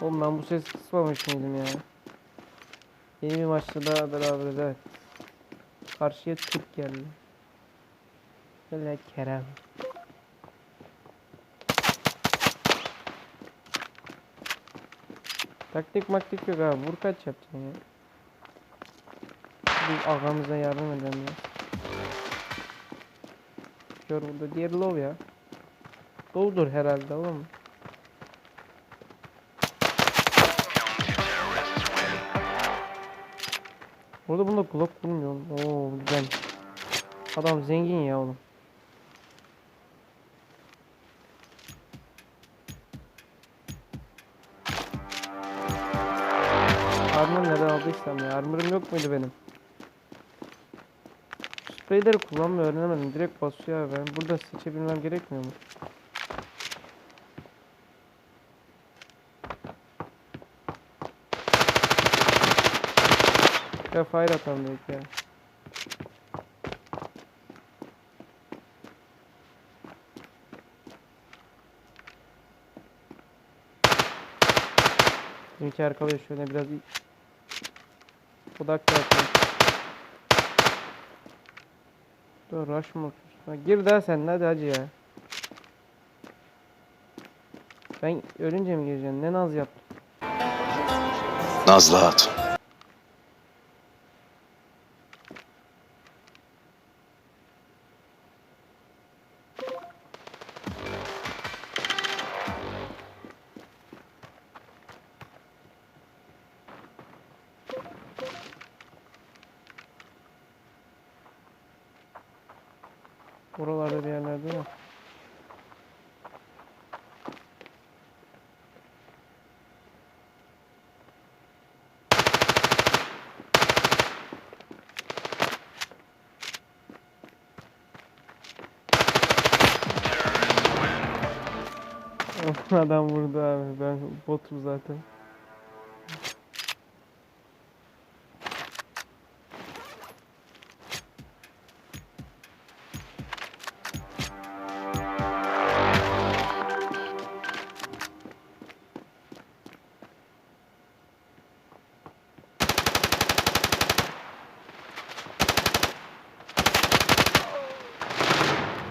Oğlum ben bu ses kısmamış mıydım ya? Yeni bir maçta daha beraberiz evet. Karşıya Türk geldi. Böyle Kerem. Taktik maktik yok abi. Vur kaç yapacaksın ya. Biz ağamıza yardım edelim ya. Gör burada diğer low ya. Low'dur herhalde oğlum. Burada bunda kulak bulmuyor oğlum. Oo güzel. Adam zengin ya oğlum. Armor nereden aldıysam ya. Armor'ım yok muydu benim? Spreyleri kullanmayı öğrenemedim. Direkt basıyor. Ben burada seçebilmem gerekmiyor mu? Ya fire atalım dedik ya. Bizimki arkalıyor şöyle biraz. Odak yapayım. Dur rush mı Gir daha sen hadi hacı ya. Ben ölünce mi gireceksin? Ne naz yaptın? Nazlı Hatun. Buralarda bir yerlerde mi? Adam vurdu abi. Ben botum zaten.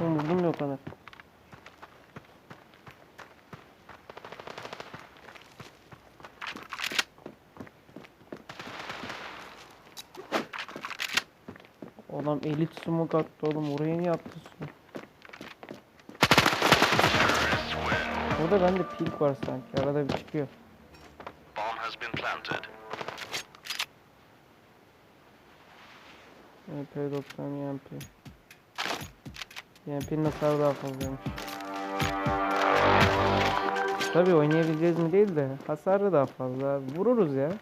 Vurdum o kadar. Adam elit smoke attı oğlum oraya niye attı smoke? Burada bende pink var sanki arada bir çıkıyor. Bomb has been planted. MP90 EMP. EMP'nin hasarı daha fazlaymış. Tabi oynayabileceğiz mi değil de hasarı daha fazla. Vururuz ya.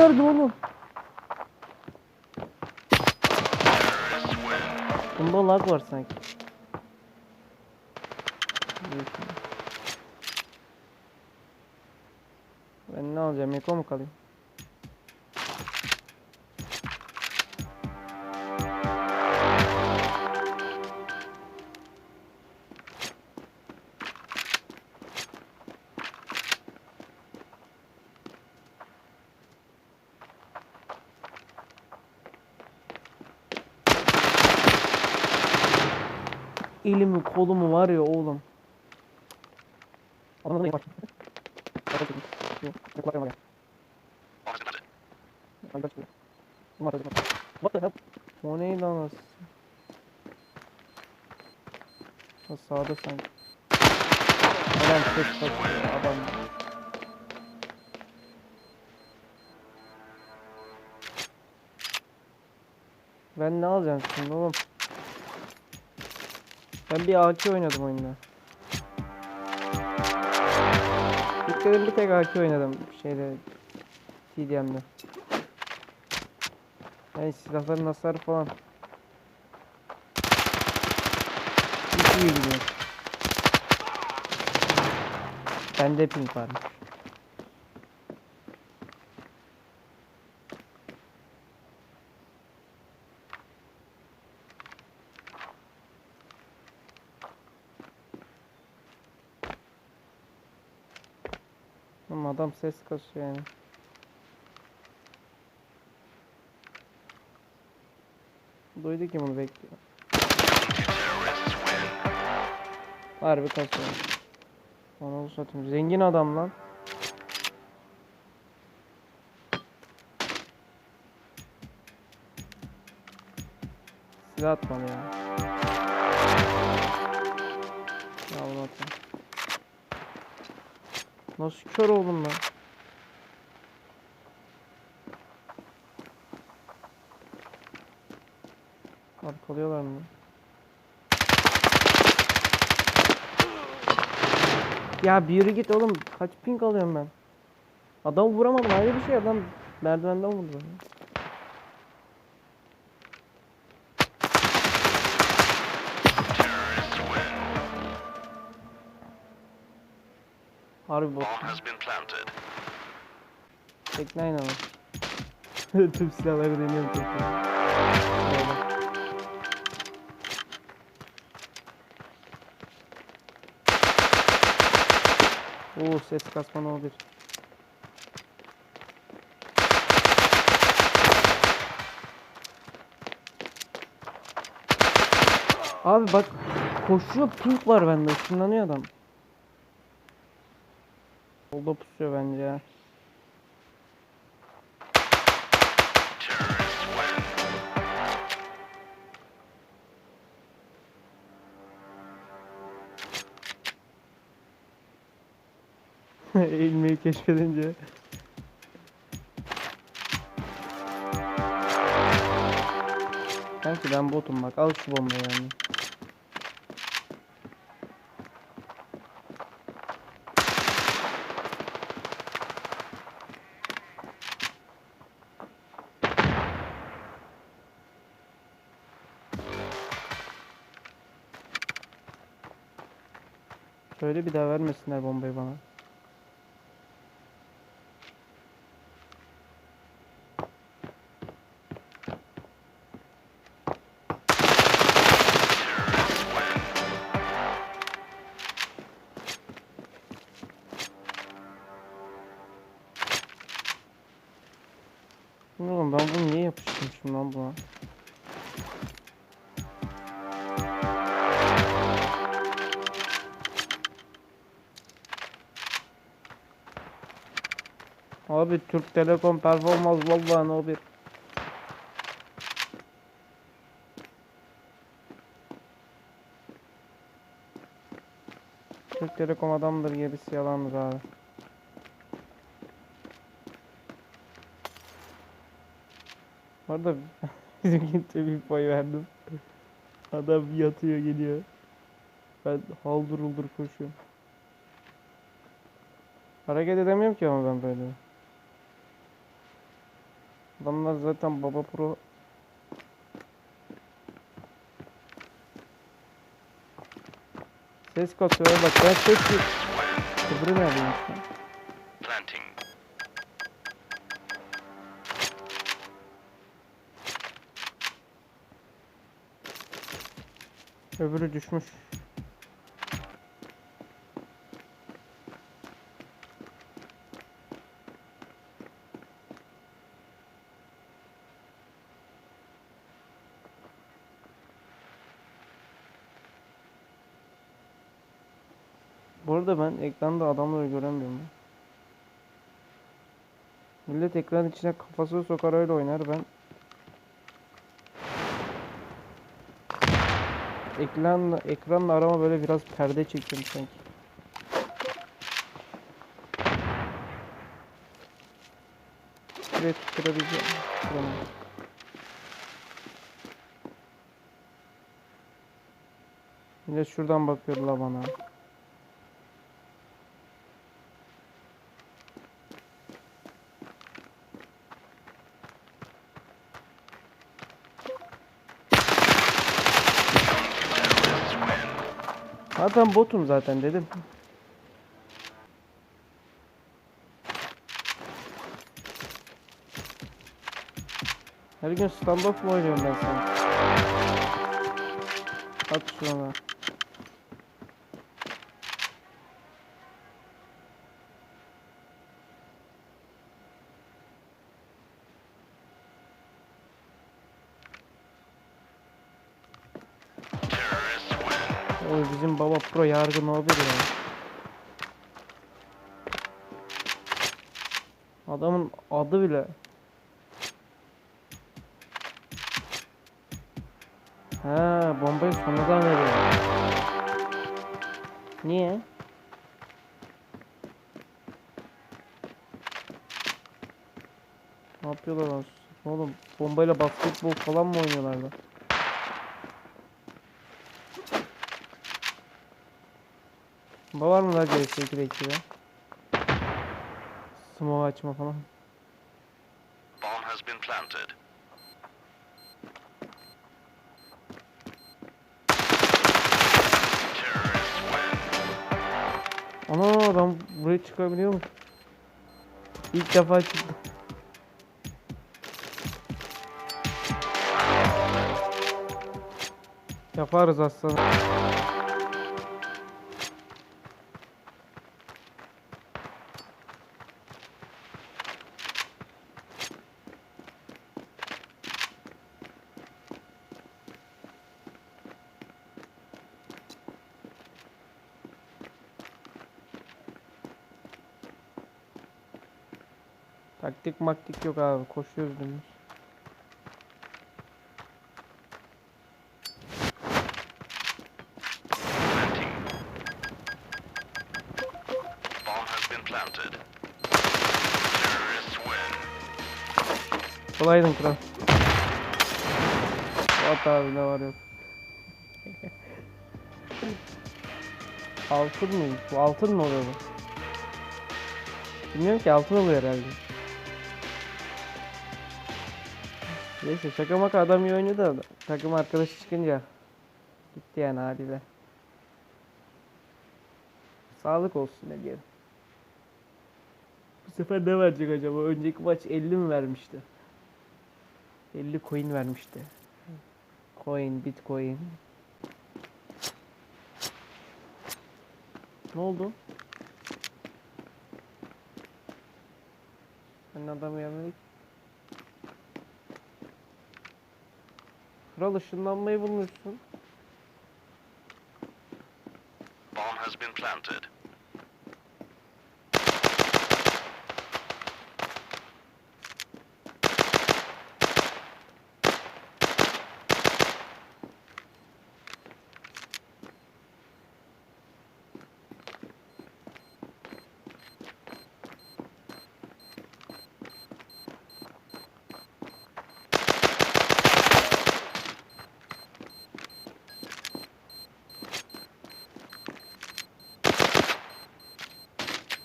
Nerede oğlum? Bunda lag var sanki. Ben ne alacağım? Eko mu kalayım? Elimi kolumu var ya oğlum. Been planted. What the hell? O neydi lan orası? Ha, sağda sanki. Adam ses kaçıyor adam. Ben ne alacağım şimdi oğlum? Ben bir AK oynadım oyunda. İlk dedim bir tek AK oynadım şeyde TDM'de. Yani silahların hasarı falan. Hiç iyi gidiyor. Bende ping varmış. Ama adam ses kasıyor yani. Duydu ki bunu bekliyor. Harbi kasıyor. Onu satayım. Zengin adam lan. Silah atmalı ya. Ya bunu atayım. Nasıl kör oldum lan? Arkalıyorlar mı? Ya bir yürü git oğlum. Kaç ping alıyorum ben? Adamı vuramadım ayrı bir şey adam merdivenden vurdu beni. Harbi bot. Bomb has been planted. Tekne aynı ama. Tüm silahları deniyorum. Böyle. Oo ses kasma no bir. Abi bak koşuyor pink var bende ışınlanıyor adam. Solda pusuyor bence ya. Eğilmeyi keşfedince. Sanki ben botum bak al şu bombayı yani. Söyle bir daha vermesinler bombayı bana. Türk Telekom performans vallahi no bir. Türk Telekom adamdır gerisi yalandır abi. Bu arada bizimkine bir pay verdim. Adam yatıyor geliyor. Ben haldır uldur koşuyorum. Hareket edemiyorum ki ama ben böyle. Adamlar zaten baba pro. Ses kasıyor bak ben ses Kıbrı şu an? Planting. Öbürü düşmüş. Bu ben ekranda adamları göremiyorum. Millet ekran içine kafasını sokar öyle oynar ben ekranla ekranla arama böyle biraz perde çekiyorum sanki. Şuraya tutturabileceğim. Millet şuradan bakıyordu la bana. Zaten botum zaten dedim. Her gün standoff mu oynuyorum ben sana? At şuna. Pro yargı ne yapıyor ya? Adamın adı bile. Ha bombayı sonradan veriyor. Niye? Ne yapıyorlar lan? Oğlum bombayla basketbol falan mı oynuyorlar lan? Bomba var mı lan CS2'de ekibe? Smoke açma falan. Bomb has been planted. Ana ben buraya çıkabiliyor muyum? İlk defa çıktım. Yaparız aslanım. Taktik maktik yok abi. Koşuyoruz dümdüz. Kolaydın kral. Fuat abi ne var yok. altın mı? Bu altın mı oluyor bu? Bilmiyorum ki altın oluyor herhalde. Neyse şaka maka adam iyi oynuyor da takım arkadaşı çıkınca gitti yani haliyle. Sağlık olsun ne diyelim. Bu sefer ne verecek acaba? Önceki maç 50 mi vermişti? 50 coin vermişti. Coin, bitcoin. Ne oldu? Ben adamı yemedik. Kral ışınlanmayı bulmuşsun. Bomb has been planted.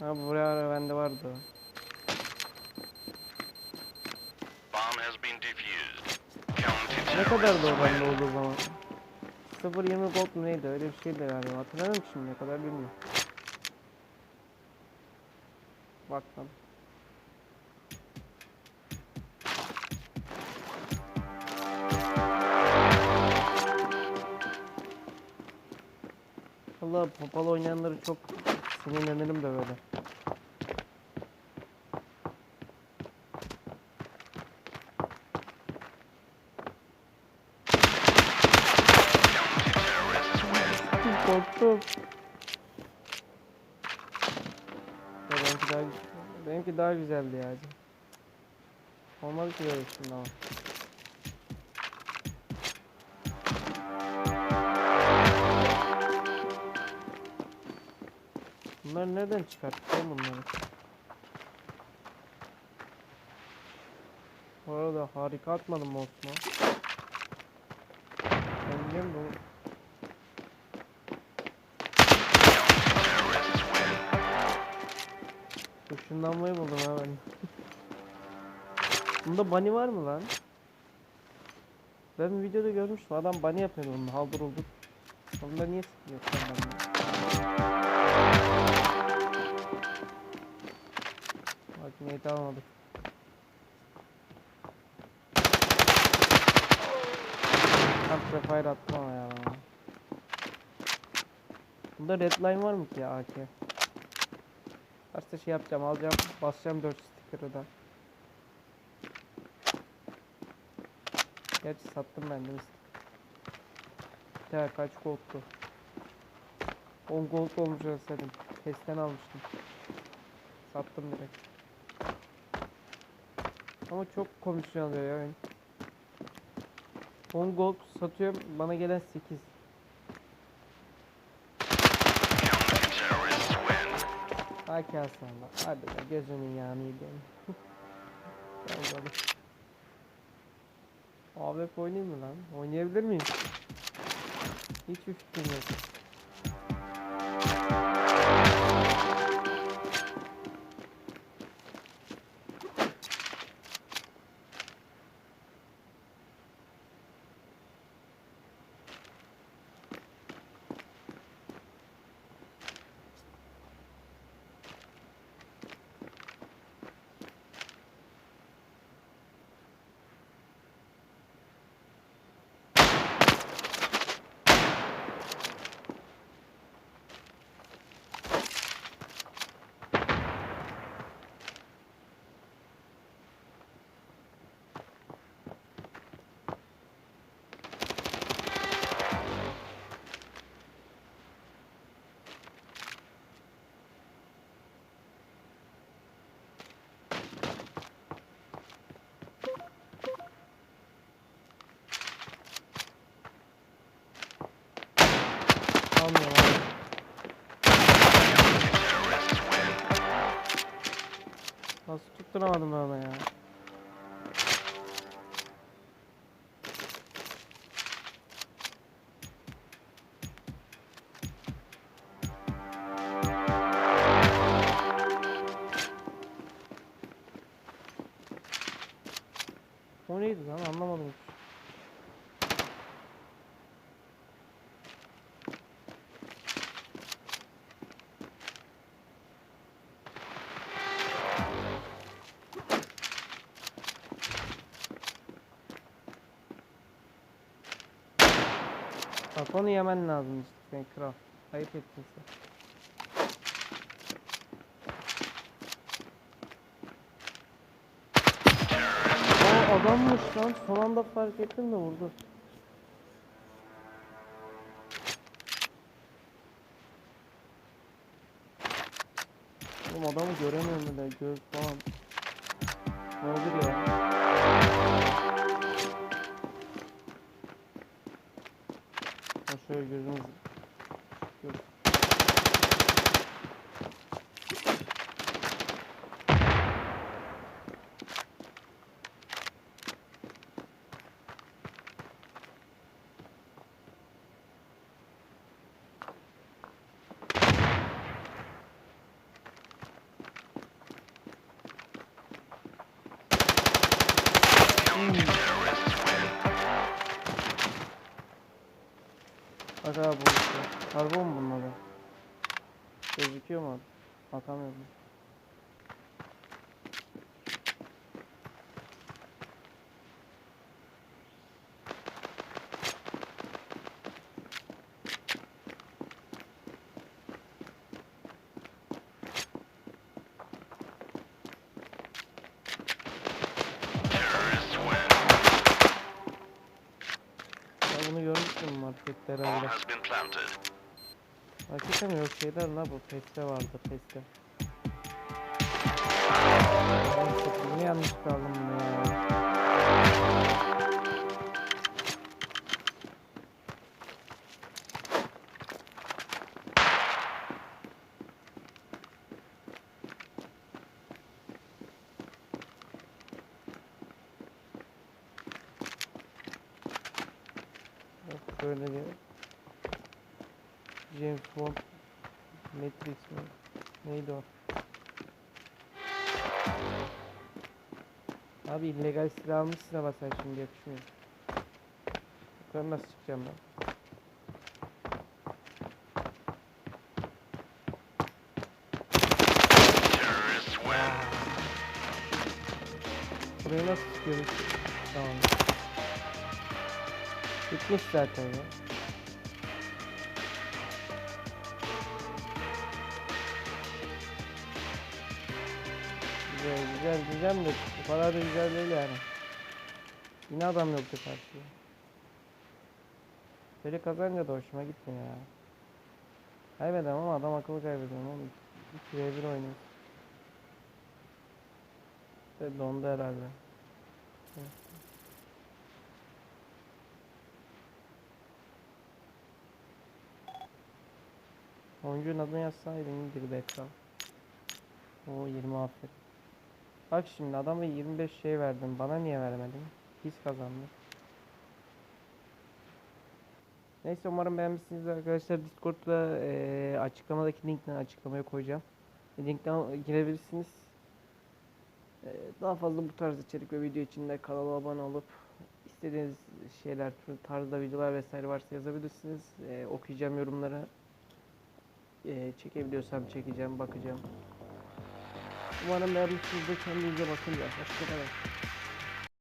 Ha buraya ara bende vardı. Ne kadar da bende olduğu zaman. 0.20 gold mu neydi öyle bir şeydi galiba hatırlamıyorum şimdi ne kadar bilmiyorum. Baktım. Allah pompalı oynayanları çok sinirlenirim de böyle. Korktum. Ya benimki daha benimki daha güzeldi ya. Olmadı ki şimdi ama. Bunlar nereden çıkarttın bunları? Bu arada harika atmadım Osman? Ben biliyorum win. Işınlanmayı buldum ha ben. Bunda bunny var mı lan? Ben bir videoda görmüştüm. Adam bunny yapıyordu onu. Haldır olduk. Bunda niye sen bunny? Bak neydi almadık. Tam prefire attım ama ya. Bunda redline var mı ki ya AK? Varsa şey yapacağım alacağım basacağım 4 sticker'ı da. Gerçi sattım ben de. Tane kaç gold'tu. 10 gold olmuş olsaydım. Testten almıştım. Sattım direkt. Ama çok komisyon alıyor ya oyun. 10 gold satıyorum bana gelen 8. Haki Hasan bak. Hadi be gözünün yağını yiyeyim. Gel bakalım. AWP oynayayım mı lan? Oynayabilir miyim? Hiçbir fikrim yok. Tutturamadım ben ya? Onu yemen lazım işte sen kral. Ayıp ettin sen. O adammış lan. Son anda fark ettim de vurdu. Oğlum adamı göremiyorum bile. Göz falan. Ne olur ya. Şöyle gözümüz. Göz. Counter-terrorists win. Bak abi bu işte. Karbon bunlar? Gözüküyor mu? Atamıyorum. Terrorists win. Ya bunu görmüştüm markette Bomb herhalde. has been planted. Hakikaten yok şeyler la bu peste vardı peste. Bunu yanlış kaldım ya. İllegal silah almışsın ama sen şimdi yakışmıyor. Yukarı nasıl çıkacağım ben? Buraya nasıl çıkıyoruz? Tamam. Bitmiş zaten ya. Güzel güzel güzel de bu kadar da güzel değil yani. Yine adam yoktu karşıya. Böyle kazanca da hoşuma gitmiyor ya. Kaybedemem ama adam akıllı kaybediyorum oğlum. 2 v 1 oynuyoruz. İşte dondu herhalde. Evet. Oyuncunun adını yazsaydın bir bekle. O 20 aferin. Bak şimdi adama 25 şey verdim. Bana niye vermedin? Biz kazandık. Neyse umarım beğenmişsinizdir arkadaşlar. Discord'da eee, açıklamadaki linkten açıklamaya koyacağım. Linkten girebilirsiniz. Eee, daha fazla bu tarz içerik ve video için de kanala abone olup istediğiniz şeyler, tarzda videolar vesaire varsa yazabilirsiniz. Eee, okuyacağım yorumları. Eee, çekebiliyorsam çekeceğim, bakacağım. Umarım beğenmişsinizdir. Kendinize bakın. Hoşçakalın.